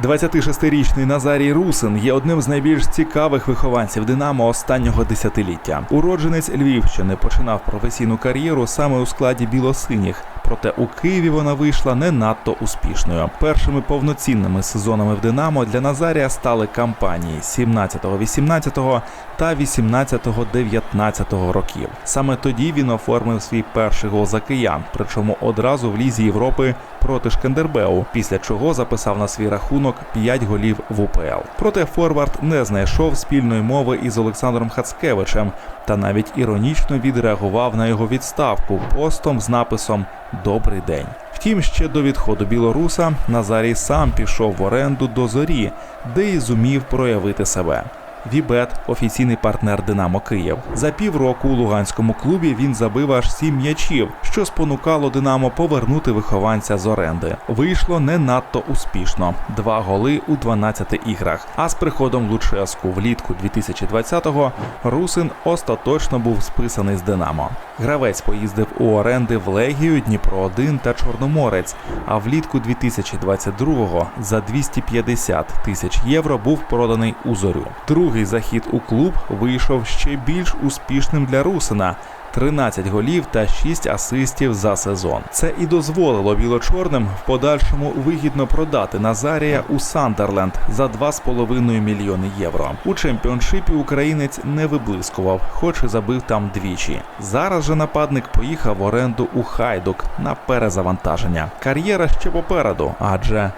26-річний Назарій Русин є одним з найбільш цікавих вихованців Динамо останнього десятиліття. Уродженець Львівщини починав професійну кар'єру саме у складі білосиніх. Проте у Києві вона вийшла не надто успішною. Першими повноцінними сезонами в Динамо для Назарія стали кампанії 17-18 та 18-19 років. Саме тоді він оформив свій перший гол за киян, причому одразу в лізі Європи проти Шкендербеу, після чого записав на свій рахунок 5 голів в УПЛ. Проте Форвард не знайшов спільної мови із Олександром Хацкевичем та навіть іронічно відреагував на його відставку постом з написом Добрий день. Втім, ще до відходу білоруса Назарій сам пішов в оренду до зорі, де і зумів проявити себе. Вібет офіційний партнер Динамо Київ. За півроку у луганському клубі він забив аж сім м'ячів, що спонукало Динамо повернути вихованця з оренди. Вийшло не надто успішно: два голи у 12 іграх. А з приходом Луческу влітку 2020-го Русин остаточно був списаний з Динамо. Гравець поїздив у оренди в Легію, Дніпро 1 та Чорноморець. А влітку 2022-го за 250 тисяч євро був проданий у зорю. Другий захід у клуб вийшов ще більш успішним для Русина. 13 голів та 6 асистів за сезон. Це і дозволило білочорним в подальшому вигідно продати Назарія у Сандерленд за 2,5 мільйони євро. У чемпіоншипі українець не виблискував, хоч і забив там двічі. Зараз же нападник поїхав в оренду у Хайдук на перезавантаження. Кар'єра ще попереду, адже